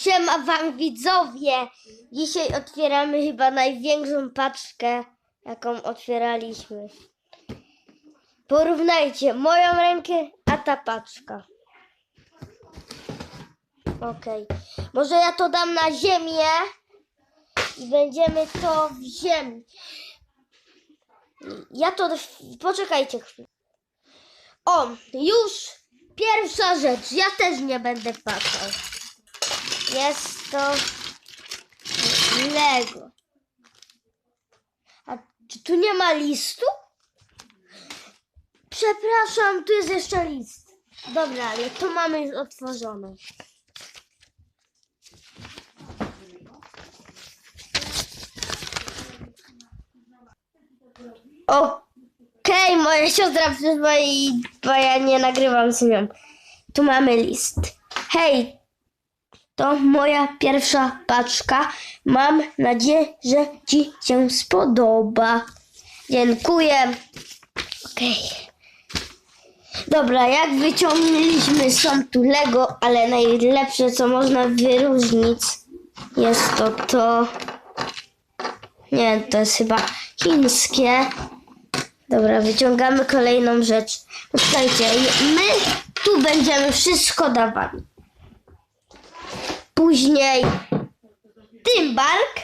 Siema wam widzowie! Dzisiaj otwieramy chyba największą paczkę, jaką otwieraliśmy. Porównajcie moją rękę, a ta paczka. Okej. Może ja to dam na ziemię i będziemy to w ziemi. Ja to... Poczekajcie chwilę. O, już pierwsza rzecz. Ja też nie będę patrzał. Jest to Lego. A czy tu nie ma listu? Przepraszam, tu jest jeszcze list. Dobra, ale to mamy otworzone. Okej, moja siostra przyszła i bo ja nie nagrywam z nią. Tu mamy list. Hej, to moja pierwsza paczka. Mam nadzieję, że Ci się spodoba. Dziękuję. Okej. Dobra, jak wyciągnęliśmy, są tu Lego, ale najlepsze, co można wyróżnić, jest to to. Nie, to jest chyba chińskie. Dobra, wyciągamy kolejną rzecz. Posłuchajcie, my tu będziemy wszystko dawali. Później Tymbark.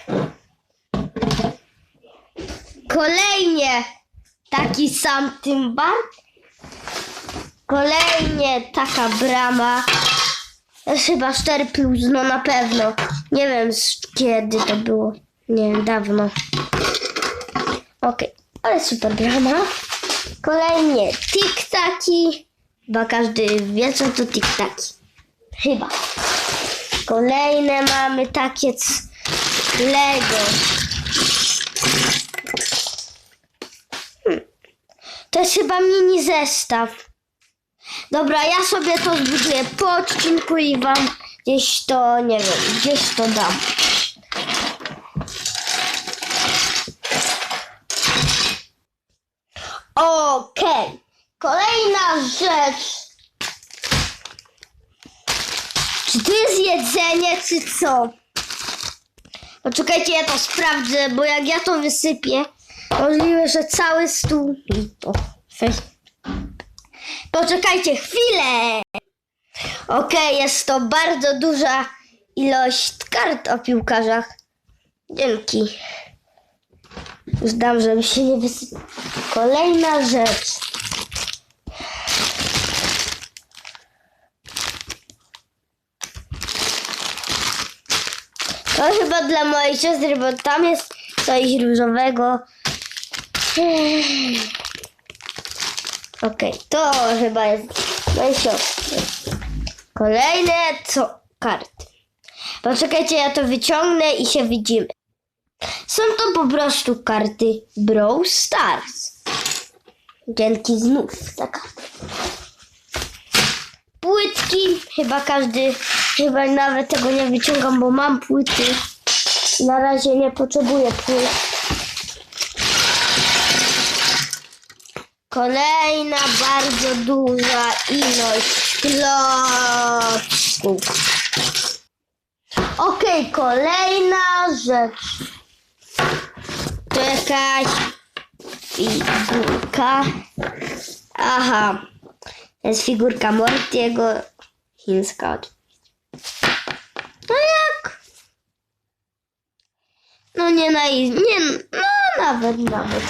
Kolejnie taki sam Tymbark. Kolejnie taka brama. Chyba 4 plus, no na pewno. Nie wiem kiedy to było. Nie wiem, dawno. Okej, ale super brama. Kolejnie tiktaki. Chyba każdy wie co to tiktaki. Chyba. Kolejne mamy takie Lego. To jest chyba mini zestaw. Dobra, ja sobie to zbuduję po odcinku i wam gdzieś to, nie wiem, gdzieś to dam. Okej. Kolejna rzecz. Czy to jest jedzenie, czy co? Poczekajcie, ja to sprawdzę, bo jak ja to wysypię, możliwe, że cały stół. Weź. Poczekajcie chwilę! Okej, jest to bardzo duża ilość kart o piłkarzach. Dzięki. Już dam, żeby się nie wysypał. Kolejna rzecz. To chyba dla mojej siostry, bo tam jest coś różowego. Okej, to chyba jest mojej siostry. Kolejne co? Karty. Poczekajcie, ja to wyciągnę i się widzimy. Są to po prostu karty Brawl Stars. Dzięki znów za karty. Płytki, chyba każdy, chyba nawet tego nie wyciągam, bo mam płyty. Na razie nie potrzebuję płyt. Kolejna bardzo duża ilość klocków. Okej, kolejna rzecz. To jakaś figurka. Aha. Jest figurka Mortiego. Chińska oczywiście. No jak? No nie na nie, no nawet nawet.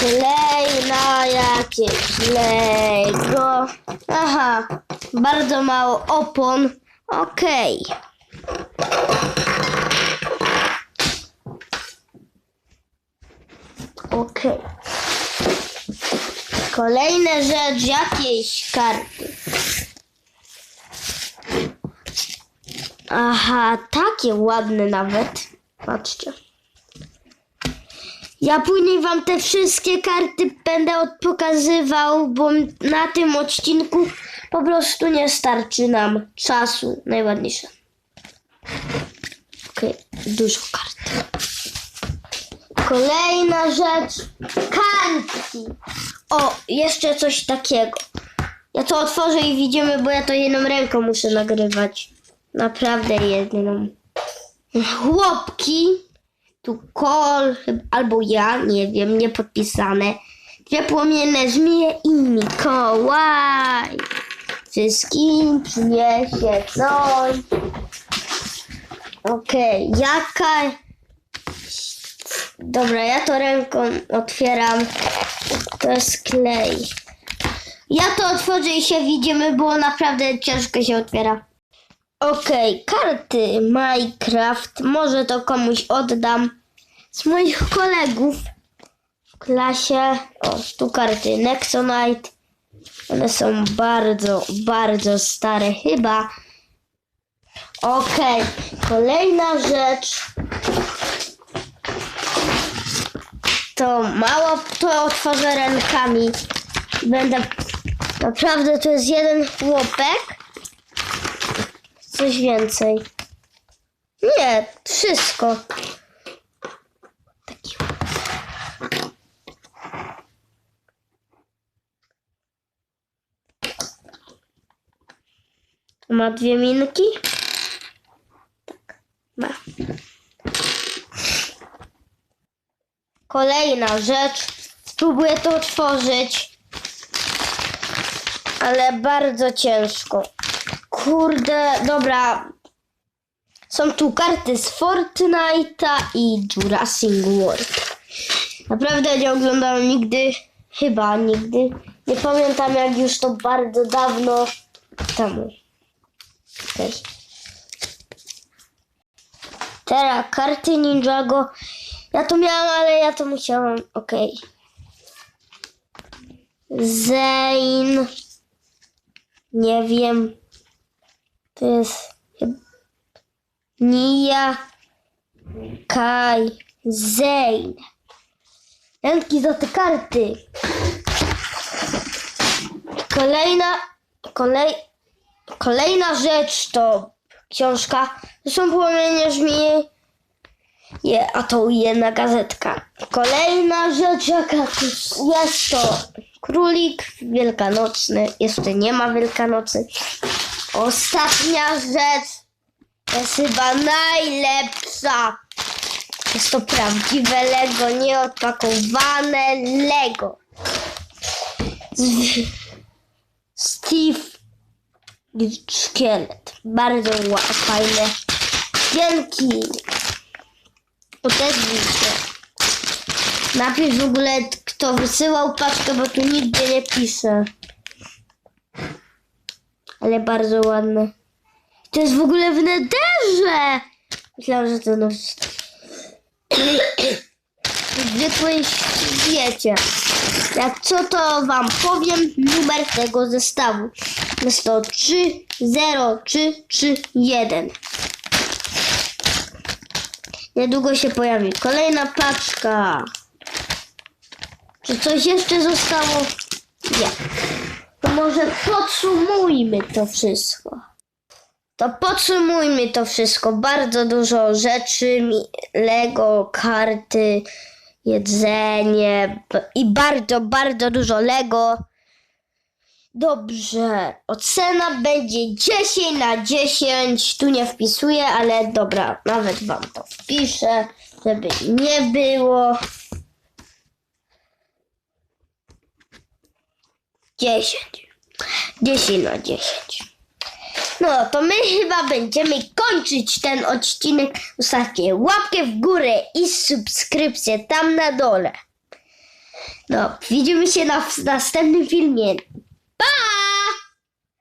Kolejna jakieś Lego. Aha, bardzo mało opon. Okej. Okej. Kolejna rzecz, jakieś karty. Aha, takie ładne nawet. Patrzcie. Ja później wam te wszystkie karty będę od- pokazywał, bo na tym odcinku po prostu nie starczy nam czasu. Najładniejsze. Okej, dużo kart. Kolejna rzecz. Kartki. O, jeszcze coś takiego. Ja to otworzę i widzimy, bo ja to jedną ręką muszę nagrywać. Naprawdę jedną. Chłopki, tu kol, albo ja, nie wiem, nie podpisane. Dwie płomienne żmije i Mikołaj. Wszystkim przyniesie coś. Okej, jaka... Dobra, ja to ręką otwieram. To jest klej. Ja to otworzę i się widzimy, bo naprawdę ciężko się otwiera. Okej, karty Minecraft. Może to komuś oddam z moich kolegów w klasie. O, tu karty Nexonite. One są bardzo, bardzo stare chyba. Okej, kolejna rzecz. To mało to otworzę rękami. Będę. Naprawdę to jest jeden chłopek. Coś więcej. Nie, wszystko. Taki. Ma dwie minki? Tak, ma. Kolejna rzecz. Spróbuję to otworzyć. Ale bardzo ciężko. Kurde, dobra. Są tu karty z Fortnite'a i Jurassic World. Naprawdę nie oglądałem nigdy, chyba nigdy. Nie pamiętam jak już to bardzo dawno temu. Okej. Teraz karty Ninjago. Ja to miałam, ale ja to musiałam. Okej. Zane. Nie wiem. To jest Nia Kai Zane. Ręki za te karty. Kolejna, kolej, kolejna rzecz to książka. To są płomienie żmii. Je, a to jedna gazetka. Kolejna rzecz jaka jest to królik wielkanocny. Jeszcze nie ma wielkanocny. Ostatnia rzecz jest chyba najlepsza. Jest to prawdziwe Lego, nieodpakowane Lego. Steve Szkielet. Bardzo fajne. Dzięki. Odezwij się. Napisz w ogóle, kto wysyłał paczkę, bo tu nigdzie nie pisze. Ale bardzo ładne. To jest w ogóle w nederze! Myślałam, że to no... W zwykłej świecie. Jak co, to wam powiem numer tego zestawu. Jest to 30331. Niedługo się pojawi kolejna paczka. Czy coś jeszcze zostało? Nie. Może podsumujmy to wszystko. To podsumujmy to wszystko. Bardzo dużo rzeczy, Lego, karty, jedzenie i bardzo, bardzo dużo Lego. Dobrze, ocena będzie 10 na 10. Tu nie wpisuję, ale dobra, nawet wam to wpiszę, żeby nie było. 10. 10 na 10. No, to my chyba będziemy kończyć ten odcinek. Zostawcie łapkę w górę i subskrypcję tam na dole. No, widzimy się na w następnym filmie.